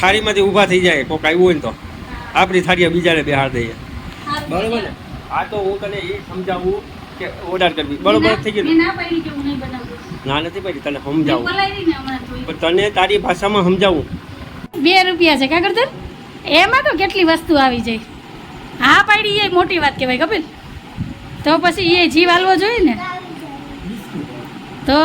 થાળીમાંથી ઊભા થઈ જાય કોક આવ્યું હોય ને તો. આપણી થાળીએ બીજાને બેહાડ દઈએ. બરોબર ને આ તો હું તને એ સમજાવું કે ઓર્ડર કરવી. બરોબર થઈ ગયું ના? નથી પડી તને સમજાવું. પણ તને તારી ભાષામાં સમજાવું. બે રૂપિયા છે કાગળ તર એમાં તો કેટલી વસ્તુ આવી જાય. હા પાડી એ મોટી વાત કહેવાય કપિલ તો પછી એ જીવ હાલવો જોઈએ ને? તો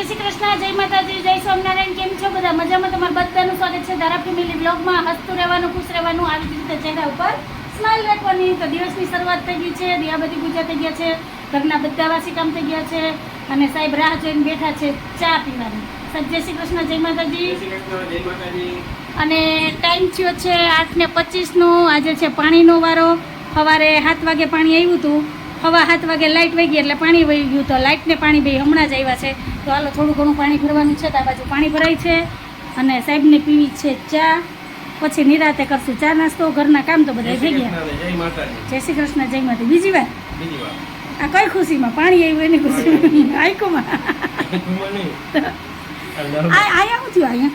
જય શ્રી કૃષ્ણ જય માતાજી જય સ્વામિનારાયણ કેમ છો બધા? મજામાં તમારું બધાનું સ્વાગત છે ધારા ફેમિલી બ્લોગમાં. હસતું રહેવાનું ખુશ રહેવાનું આવી જ રીતે ચહેરા ઉપર સ્માઇલ રાખવાની. તો દિવસની શરૂઆત થઈ ગઈ છે દિયાબતી પૂજા થઈ ગયા છે ઘરના બધા વાસી કામ થઈ ગયા છે અને સાહેબ રાહ જોઈને બેઠા છે ચા પીવાની. સાહેબ જય શ્રી કૃષ્ણ જય માતાજી. અને ટાઈમ થયો છે આઠ ને પચીસનો આજે છે પાણીનો વારો. સવારે સાત વાગે પાણી આવ્યું હતું. હવા સાત વાગે લાઇટ વહી ગઈ એટલે પાણી વહી ગયું તો લાઇટને પાણી બે હમણાં જ આવ્યા છે. તો હાલો થોડું ઘણું પાણી ભરવાનું છે તો આ બાજુ પાણી ભરાય છે અને સાહેબને પીવી છે ચા. પછી નિરાતે કરશું ચા નાસ્તો ઘરના કામ તો બધા થઈ ગયા. જય શ્રી કૃષ્ણ જય માતા બીજી વાર? આ કઈ ખુશીમાં? પાણી આવ્યું એની ખુશી આઈકોમાં. આયા નહીં. અહીંયા થયું અહીંયા?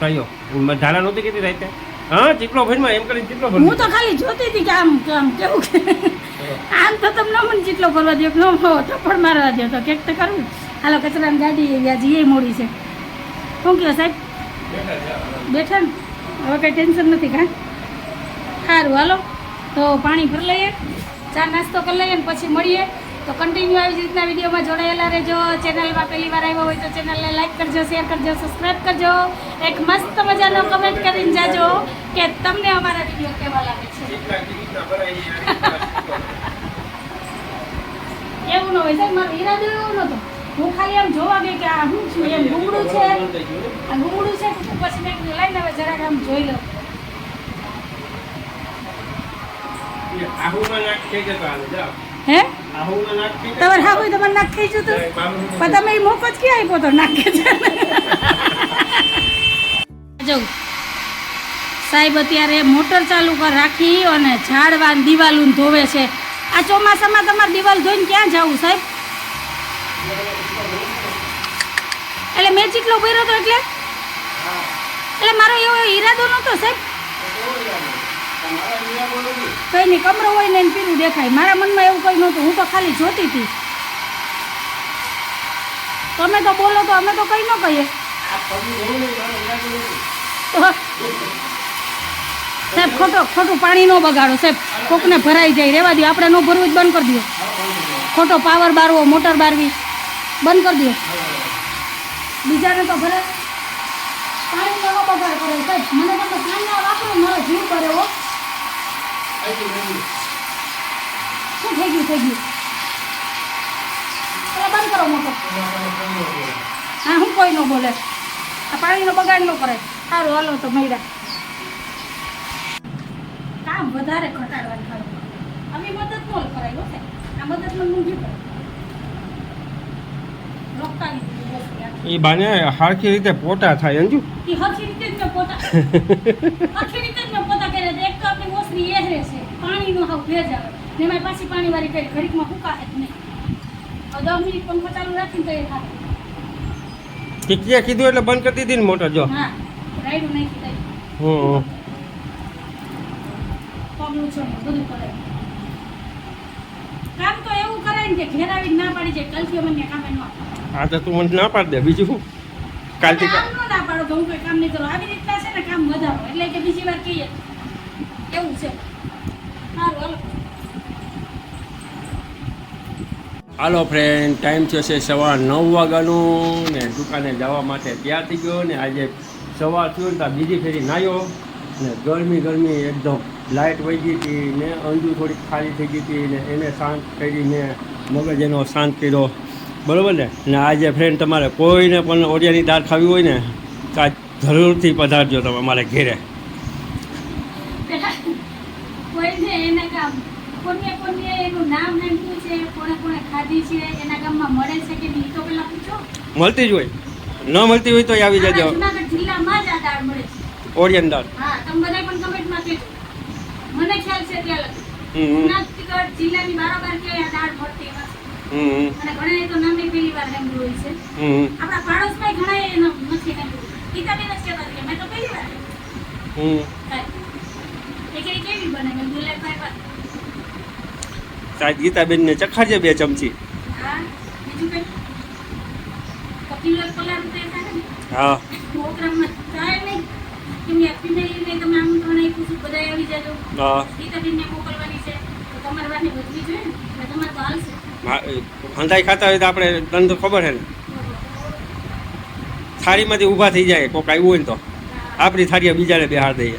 કયો હું ધારા નહોતી કીધી રાતે. હા ચીકલો ભરમાં એમ કરીને ચીકલો હું તો ખાલી જોતી હતી કે આમ કે આમ કેવું આમ તો તમને મને જેટલો ફરવા દો ન થપ્પડ મારવા દો તો કેક તો કરવું હાલો, કચરાની ગાડી વ્યાજ એ મોડી છે. શું કહો સાહેબ? બેઠા ને? હવે કંઈ ટેન્શન નથી કાં? સારું હાલો. તો પાણી ભરી લઈએ. ચા નાસ્તો કરી લઈએ ને પછી મળીએ. તો કન્ટિન્યુ આવી રીતના વિડીયોમાં જોડાયેલા રહેજો. ચેનલમાં પહેલી વાર આવ્યા હોય તો ચેનલને લાઈક કરજો શેર કરજો સબસ્ક્રાઈબ કરજો. એક મસ્ત મજાનો કમેન્ટ કરીને જાજો કે તમને અમારા વીડિયો કેવા લાગે છે. હોય સાહેબ મારો ઈરાદો એવો નહોતો હું ખાલી આમ જોવા ગઈ કે આ શું છે એમ ગુમડું છે. આ ગુમડું છે પછી મેં લઈને હવે જરાક આમ જોઈ લઉં. હે. તમારે હા હોય તમારે નાખ થઈ જતું પણ તમે એ મોકો જ ક્યાં આપ્યો તો નાખે છે સાહેબ અત્યારે મોટર ચાલુ કર રાખી અને ઝાડવાન દિવાલું ધોવે છે. આ ચોમાસામાં તમારે દિવાલ ધોઈને ક્યાં જવું, સાહેબ? એટલે મેં જેટલો ભર્યો હતો એટલે? એટલે મારો એવો ઈરાદો નહોતો, સાહેબ. કઈ નહીં, કમરો હોય ને એને પીરું દેખાય. મારા મનમાં એવું કંઈ નહોતું. હું તો ખાલી જોતી હતી. તમે તો બોલો તો અમે તો કઈ ન કહીએ. તો સાહેબ, ખોટો ખોટું પાણી ન બગાડો, સાહેબ. કોકને ભરાઈ જાય રહેવા દો આપણે ન ભરવું જ બંધ કરી દો ખોટો પાવર બારવો મોટર બારવી બંધ કરી દો બીજાને તો ભરે. પાણી ન બગાડ કરે, સાહેબ. મને તો પાણી વાપરો, મારો જીવ કરે હો? શું થઈ ગયું થઈ ગયું? બંધ કરો મોટો હા, હું કોઈ ન બોલે. આ પાણીનો બગાડ ન કરે. સારું, હાલો તો મૈડા કામ વધારે ઘટાડવાની ખરું અમે મદદ ન કરાય હો આ મદદ મદદમાં મૂંઝી પડે. એ બાને હારખી રીતે પોટા થાય અંજુ ઈ હરખી રીતે જ મેં હરખી રીતે જ મેં પોતા છે. એક તો આપણી ઓસરી રહે છે. પાણીનો હાવ ભેજ આવે ને એમાંય પાછી પાણીવાળી કરી ઘડીકમાં ફૂંકાશે જ નહીં. દસ મિનિટ પંખો ચાલુ રાખીને તો એ થાય. કિકિયા કીધું એટલે બંધ કરી દીધી ને મોટર જો? હા રાયડું નાખી હમ. છે બધું કરે. કામ તો એવું કરાય ને કે ઘેર આવીને ના પાડી જાય કાલથી અમને કામે ન. આ તો તું મને ના પાડ દે બીજું શું? કાલથી કામ ન ના પાડો તો હું કોઈ કામ નહીં કરું આવી રીતના છે ને કામ વધારો એટલે કે બીજી વાર કહીએ. એવું છે. સારું હાલો. હાલો ફ્રેન્ડ ટાઈમ થયો છે સવાર નવ વાગ્યાનું ને દુકાને જવા માટે તૈયાર થઈ ગયો ને આજે સવાર થયું ને ત્યાં બીજી ફેરી નાહ્યો ને ગરમી ગરમી એકદમ. લાઇટ વહી ગઈ હતી ને અંજુ થોડીક ખાલી થઈ ગઈ હતી ને એને શાંત કરીને મગજ એનો શાંત કર્યો. બરાબર ને? અને આજે ફ્રેન્ડ તમારે કોઈને પણ ઓરિયાની દાળ ખાવી હોય ને તો આ જરૂરથી પધારજો તમે અમારે ઘેરે. મળતી જ હોય. ન મળતી હોય તો આવી જજો. ઓરિયન દાળ. હા તમે બધા પણ કમેન્ટમાં કહેજો. મને ખ્યાલ છે ત્યાં હમ. જુનાગઢ જિલ્લાની બારોબાર કે આ દાળ મળતી નથી. અને ઘણા તો નામે પહેલી વાર સાંભળ્યું હોય છે. આપણા પાડોશમાં ઘણા એ નથી સાંભળ્યું. ગીતાબેન જ કહેતા હતા કે મેં તો પહેલી વાર હમ. એ કેવી બને મેં કીધું લે ભાઈ વાત. સાહેબ ગીતાબેનને ચખાડજે બે ચમચી. હા બીજું કઈ? કપિલ થાય ને હા. નહીં કેમ કે ફેમિલીને તમે આમંત્રણ આપ્યું છે બધા આવી જાજો. હા. ગીતાબેનને મોકલવાની છે. તો તમારે વાતને વધવી જોઈએ ને? તમારે તો હાલશે. હંધાઈ ખાતા હોય તો આપણે તો ખબર છે ને? થાળીમાંથી ઊભા થઈ જાય કોક આવ્યું હોય ને તો. આપણી થાળીએ બીજાને બેહાર દઈએ.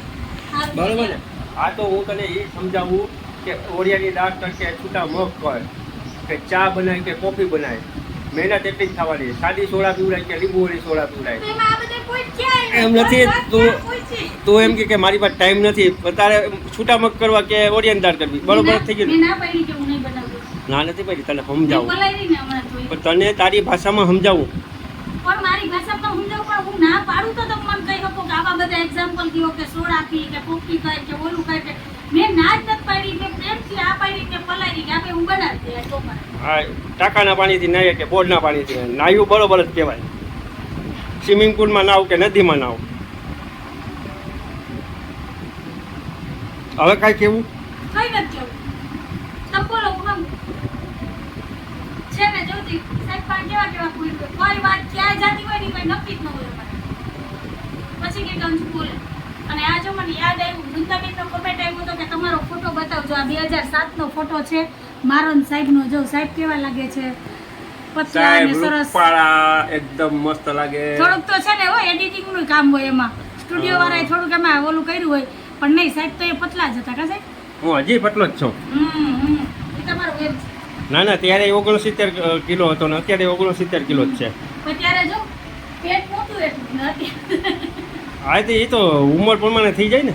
બરાબર ને આ તો હું તને એ સમજાવું કે ઓરિયાની દાળ તડકે છૂટા મગ કર કે ચા બનાય કે કોફી બનાય. મહેનત એટલી જ થવાની સાદી સોડા પીવડાય કે લીંબુવાળી સોડા પીવડાય. એમાં નથી, તું-? તું એમ કે કે મારી પાસે ટાઈમ નથી. તારે છૂટા મગ કરવા કે ઓરિયન દાળ કરવી. બરોબર થઈ ગયું ના? નથી પડી. તને સમજાવું. પણ તને તારી ભાષામાં સમજાવું. પણ મારી ભાષામાં સમજાવું પણ હું ના પાડું તો તમે મને કહી શકો કે આવા બધા એક્ઝામ્પલ દીવો કે સોડા પી કે પોપી ખાય કે ઓલું ખાય કે. મેં ના જ નથી પાડી. મેં પ્રેમથી આ પાડી કે પલાળી કે આપણે હું બનાવી દે ચોપર ટાંકાના પાણીથી નાહીએ કે બોર્ડના પાણીથી. નાહ્યું બરોબર જ કહેવાય. સ્વિમિંગ પુલમાં નાવ કે નદીમાં નાવ હવે કાંઈ કેવું કઈ નથી કેવું બોલો છે ને જોતી સાહેબ પણ કેવા કેવા કોઈ કોઈ વાત ક્યાં જાતી હોય નક્કી જ ન હોય પછી કે ગંજ બોલે અને આ જો મને યાદ આવ્યું વૃંદાબેનનો કમેન્ટ આવ્યો હતો કે તમારો ફોટો બતાવજો. આ બે હજાર સાતનો ફોટો છે. મારો સાહેબનો જો. સાહેબ કેવા લાગે છે? પતલા અને સરસ. એકદમ મસ્ત લાગે. થોડુંક તો છે ને હોય એડિટિંગનું કામ હોય એમાં. સ્ટુડિયો વાળાએ થોડુંક એમાં ઓલું કર્યું હોય. પણ નહીં સાહેબ તો એ પતલા જ હતા કા સાહેબ? હું હજી પતલો જ છું. એ તમારો ના ના ત્યારે ઓગણસિત્તેર કિલો હતો ને અત્યારે ઓગણસિત્તેર કિલો જ છે. પણ જો પેટ મોટું એટલું હા તો એ તો ઉંમર પ્રમાણે થઈ જાય ને.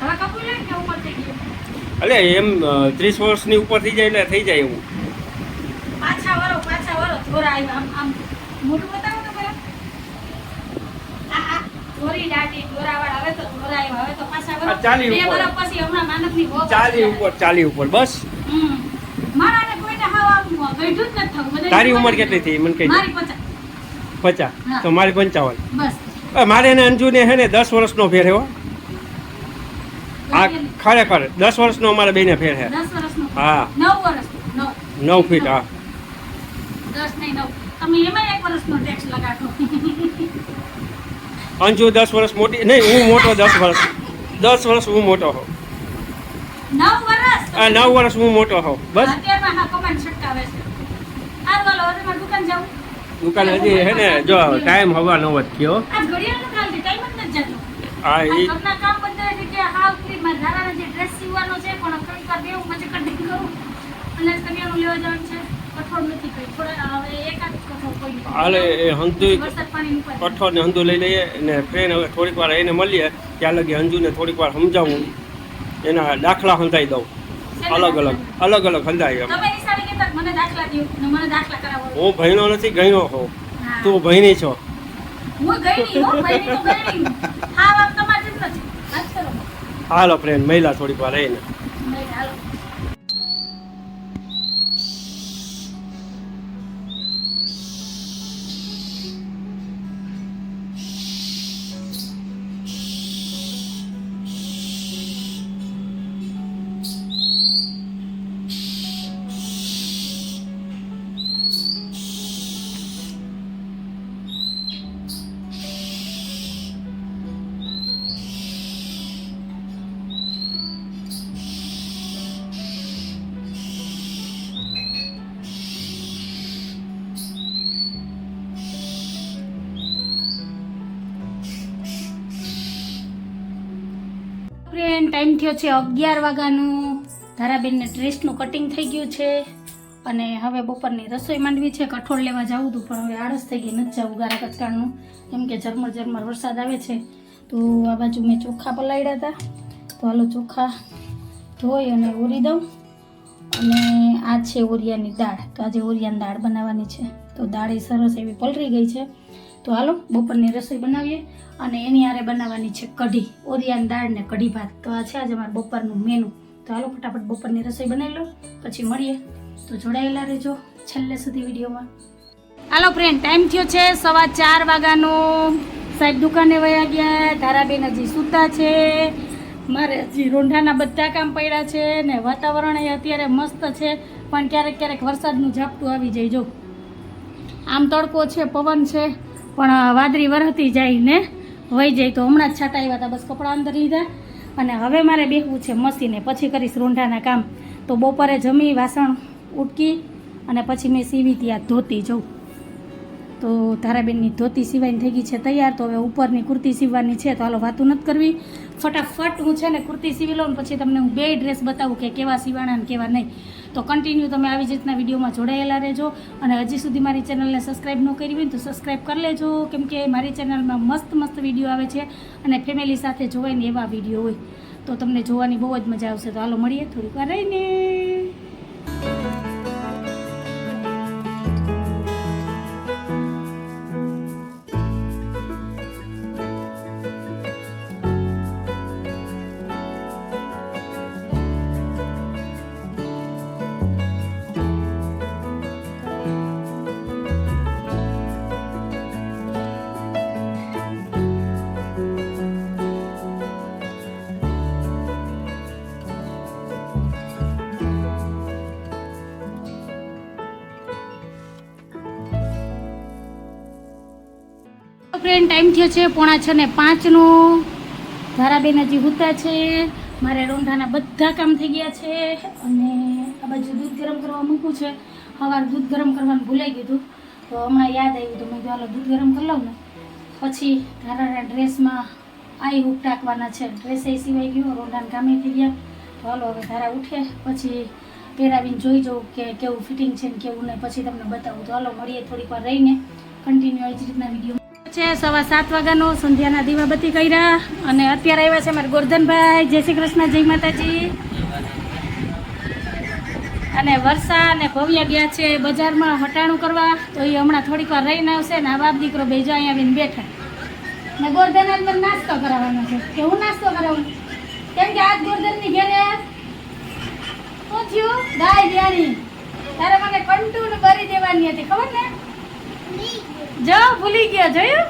હવે કપૂર લે કે ઉપર થઈ ગયું એટલે એમ ત્રીસ વર્ષની ઉપર થઈ જાય એટલે થઈ જાય એવું. પાછા વરો થોરા આવ્યા આમ આમ મોટું બતાવો તો પેલા આ આ થોરી દાઢી થોરાવાળા હવે તો થોરા હવે તો પાછા વરો ચાલી ઉપર. પછી હમણાં ચાલી ઉપર ચાલી ઉપર બસ. હમ. મારાને કોઈને હાવ આમ ગઈઢું જ નથી થવું. તારી ઉંમર કેટલી થઈ? મને કહી મારી પચાસ. પચાસ? હા. તો મારી પંચાવન. બસ. અ, મારે એને અંજુને હે ને દસ વર્ષનો ફેર એવો આ ખરેખર દસ વર્ષનો અમારે બેને ફેર છે હા. નવ. નવ ફીટ હા. દસ નહીં નવ તમે એમાં એક વર્ષનો ટેક્સ લગાડો. અંજુ દસ વર્ષ મોટી નહીં હું મોટો દસ વર્ષ. દસ વર્ષ હું મોટો હોઉં. નવ વર્ષ? આ નવ વર્ષ હું મોટો હોઉં. બસ. અત્યારમાં હા કમાન્ડ છટકાવે છે. આ બોલો તમારે દુકાન હજી હે ને જો ટાઈમ હવા નવ જ થયો. આ ઘડિયાળનું કાલ છે ટાઈમ જ નથી જતો હા એ ઘરના કામ બધા જગ્યાએ હાવ ફ્રી માં ધારાના જે ડ્રેસ સીવવાનો છે પણ કઈ વાર બેવું કટિંગ કરું. અને કન્યાનું લેવા જવાનું છે? હાલે એ ઉપર કઠોળ ને હંધુ લઈ લઈએ અને ટ્રેન હવે થોડીક વાર એને મળીએ. ત્યાં લગી હંજુને થોડીક વાર સમજાવું. એના દાખલા હંધાઈ દઉં. અલગ અલગ અલગ અલગ હંધાઈ એમ. ને હું ભણ્યો નથી ગણ્યો હો. તું ભણી છો. હાલો ફ્રેન્ડ મહિલા થોડીક વાર રહીને. ટાઈમ થયો છે અગિયાર વાગ્યાનું. ધારાબેનને ડ્રેસનું કટિંગ થઈ ગયું છે. અને હવે બપોરની રસોઈ માંડવી છે. કઠોળ લેવા જવું હતું, પણ હવે આળસ થઈ ગઈ, નથી જવું ગારા કચકાળનું કેમ કે ઝરમર ઝરમર વરસાદ આવે છે. તો આ બાજુ મેં ચોખા પલાળ્યા હતા. તો હાલો ચોખા ધોઈ અને ઓરી દઉં. અને આ છે ઓરિયાની દાળ. તો આજે ઓરિયાની દાળ બનાવવાની છે. તો દાળ એ સરસ એવી પલળી ગઈ છે. તો હાલો, બપોરની રસોઈ બનાવીએ અને એની આરે બનાવવાની છે કઢી, ઓરિયાની દાળ ને કઢી ભાત. તો આ છે આજે મારું બપોરનું મેનુ તો હાલો, ફટાફટ બપોરની રસોઈ બનાવી લો, પછી મળીએ. તો જોડાયેલા રહેજો છેલ્લે સુધી વિડીયોમાં. હાલો ફ્રેન્ડ ટાઈમ થયો છે સવા ચાર વાગ્યાનો. સાહેબ દુકાને વયા ગયા, ધારાબેન હજી સૂતા છે. મારે હજી રોંઢાના બધા કામ પડ્યા છે ને વાતાવરણ એ અત્યારે મસ્ત છે, પણ ક્યારેક ક્યારેક વરસાદનું ઝાપટું આવી જાય. જો આમ તડકો છે, પવન છે પણ વાદળી વરહતી જાય ને વહી જાય તો હમણાં જ છાંટા આવ્યા હતા બસ કપડાં અંદર લીધા. અને હવે મારે બેહવું છે મસીને પછી કરીશ રોંઢાના કામ. તો બપોરે જમી, વાસણ ઉટકી અને પછી મેં સીવી ત્યાં ધોતી જઉં. તો ધારાબેનની ધોતી સીવાઈને થઈ ગઈ છે તૈયાર, તો હવે ઉપરની કુર્તી સીવવાની છે, તો હાલો વાતું નથી કરવી. ફટાફટ હું છે ને કુર્તી સીવી લઉં પછી તમને હું બે ડ્રેસ બતાવું કે કેવા સીવાણા ને કેવા નહીં. તો કન્ટિન્યુ તમે આવી જ રીતના વિડીયોમાં જોડાયેલા રહેજો. અને હજી સુધી મારી ચેનલને સબસ્ક્રાઈબ ન કરી હોય તો સબસ્ક્રાઈબ કરી લેજો. કેમ મારી ચેનલમાં મસ્ત મસ્ત વીડિયો આવે છે અને ફેમિલી સાથે જોવાય ને એવા વીડિયો હોય. તો તમને જોવાની બહુ જ મજા આવશે. તો હાલો મળીએ થોડીક વાર રહીને. ફ્રેન્ડ ટાઈમ થયો છે, પોણા છ ને પાંચનો. ધારાબેન હજી હુતા છે. મારે રોંઢાના બધા કામ થઈ ગયા છે. અને આ બાજુ દૂધ ગરમ કરવા મૂકું છે. સવારે દૂધ ગરમ કરવાનું ભૂલાઈ ગયું તો હમણાં યાદ આવ્યું તો મેં હાલો, દૂધ ગરમ કરી લઉં ને. પછી ધારાના ડ્રેસમાં આઈ હુક ટાંકવાના છે. ડ્રેસ એ સિવાય ગયો રોંઢાના કામે થઈ ગયા. તો હાલો, હવે ધારા ઉઠે. પછી પહેરાવીને જોઈ જાઉં કે કેવું ફિટિંગ છે ને કેવું નહીં. પછી તમને બતાવું. તો હાલો, મળીએ થોડીક વાર રહીને. કન્ટિન્યુ એ જ રીતના વીડિયો છે. સવા સાત વાગ્યાનો સંધ્યાના દીવાબત્તી કર્યા અને અત્યારે આવ્યા છે મારા ગોરધનભાઈ. જય શ્રી કૃષ્ણ, જય માતાજી. અને વર્ષા અને ભવ્ય ગયા છે બજારમાં હટાણું કરવા. તો એ હમણાં થોડીક વાર રહીને આવશે ને આ બાપ દીકરો બેજો અહીંયા આવીને બેઠા. ને ગોરધન આજ નાસ્તો કરાવવાનો છે. કે હું નાસ્તો કરાવું? કેમ કે આજ ગોરધનની ઘેરે શું થયું? ગાય વ્યાણી તારે મને કંટુન ભરી દેવાની હતી. ખબર ને? જો, ભૂલી ગયા, જોયું?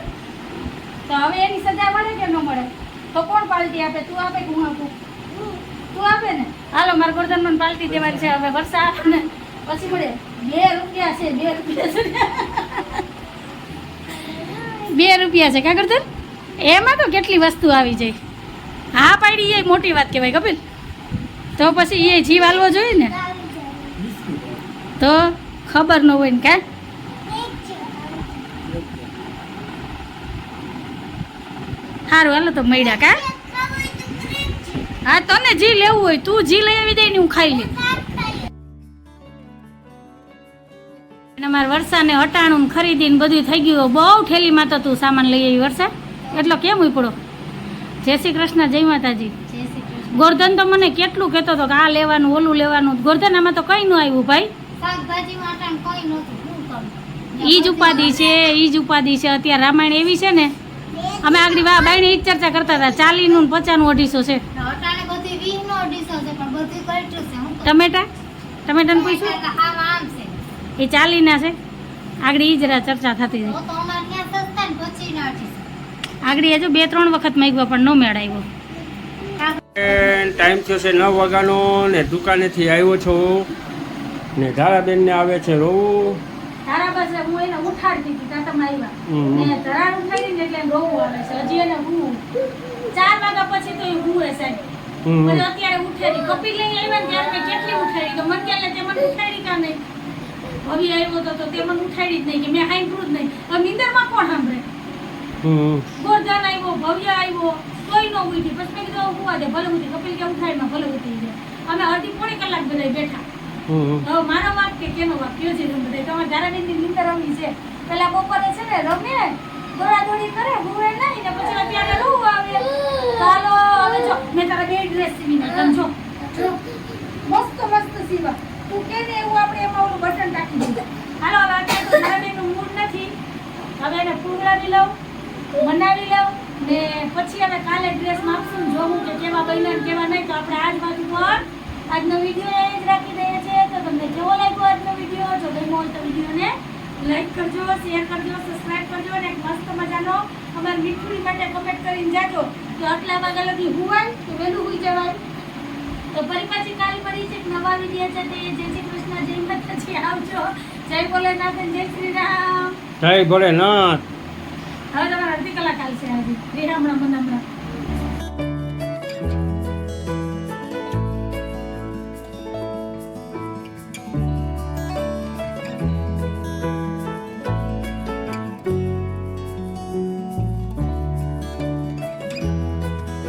તો હવે એની સજા મળે કે ન મળે? તો કોણ પાલટી આપે? તું આપે કે હું આપું? તું આપે ને? હાલો, મારા ગોરધન મને પાલટી દેવાની છે. હવે વરસાદ ને પછી મળે. બે રૂપિયા છે, બે રૂપિયા છે. બે રૂપિયા છે, કા ગોરધન? એમાં તો કેટલી વસ્તુ આવી જાય. હા પાડી, એ મોટી વાત કહેવાય, કપિલ. તો પછી એ જીવ હાલવો જોઈએ ને? તો ખબર ન હોય ને, કા? સારું હાલો તો મળ્યા કા? હા તને જી લેવું હોય તું જી લઈ આવી દે ને હું ખાઈ લે અને મારા વર્ષાને હટાણું ને ખરીદીને બધું થઈ ગયું બહુ ઠેલીમાં તો તું સામાન લઈ આવી વરસાદ. એટલો કેમ ઉપડો? જય શ્રી કૃષ્ણ જય માતાજી. ગોરધન તો મને કેટલું કહેતો હતો કે આ લેવાનું ઓલું લેવાનું. ગોરધન આમાં તો કંઈ ન આવ્યું ભાઈ. ઈજ અટાણ ઉપાધિ છે ઈ જ ઉપાધિ છે. અત્યારે રામાયણ એવી છે ને અમે આગળ વા બાઈને ઈ ચર્ચા કરતા હતા ચાલીનું નું પચાસનું અઢીસો છે. અટાણે બધી વીસ નો અઢીસો છે પણ બધું કરેક્ટ છે હું કરું? ટમેટા? ટમેટાનું પૂછ્યું એ ચાલી ના છે. એ ચાલીના છે. આગળ ઈ જરા ચર્ચા થતી હતી. ને ના આગળ હજુ બે ત્રણ વખત માગ્યો પણ ન મેળ આવ્યો. ટાઈમ થયો છે નવ વાગ્યાનો ને દુકાનેથી આવ્યો છો. ને ધારાબેનને આવે છે રોવું. પાસે હું એને ઉઠાડતી હતી ત્યાં આવ્યા ને ધરાણ ઉઠાડી ને એટલે રોવું આવે છે. હજી એને હું ચાર વાગ્યા પછી તો એ હુંએ સાહેબ. હમ. અત્યારે ઉઠેરી કપિલ લઈ આવ્યા ને ત્યારે મેં કેટલી ઉઠાડી? તો મને ક્યાં તે મને ઉઠાડી કા નહીં? ભવી આવ્યો તો તો તે મને ઉઠાડી જ નહીં કે મેં સાંભળ્યું જ નહીં. હવે નિંદરમાં કોણ સાંભળે? ગોરધન આવ્યો ભવ્ય આવ્યો. તોય ન ઉઠી. પછી મેં કીધું હું દે ભલે ઉઠી. કપિલ કે ઉઠાડમાં ભલે ઉઠી જાય. અમે અડધી પોણી કલાક બધા બેઠા. મારો વાક કે કેનો વાક કયો છે તમે બધા તમારે ધારાબીનની નીંદર છે. પેલા બપોરે છે ને રમે દોડાદોડી કરે ને પછી અત્યારે રૂ આવે જો, મેં તારા બે ડ્રેસ. મસ્ત મસ્ત સીવા. તું કે ને એવું આપણે એમાં ઓલું ટાકી દઈએ હાલો, હવે અત્યારે મૂડ નથી. હવે એને ફૂગડાવી લઉં, મનાવી લઉં, ને પછી હવે કાલે ડ્રેસ માપશું જોવું કે કેવા બન્યા કેવા નહીં. તો આપણે આજ બાજુ આજનો વીડિયો એ જ રાખી દઈએ. કેવો લાગ્યો આજનો વીડિયો જો ગમ્યો હોય તો વિડીયોને લાઈક કરજો શેર કરજો સબસ્ક્રાઇબ કરજો અને એક મસ્ત મજાનો અમારી મીઠુડી માટે કમેન્ટ કરીને જાજો. તો આટલા વાગ્યા લગી હુવાય તો વહેલું હુઈ જવાય. તો ફરી પાછી કાલ ફરી છે નવા વીડિયો તે જય શ્રી કૃષ્ણ જય માતાજી આવજો. જય ભોલેનાથ જય શ્રી રામ. જય ભોલેનાથ. હવે તમારે અડધી કલાક ચાલશે આજે. વિરામણા મનામણા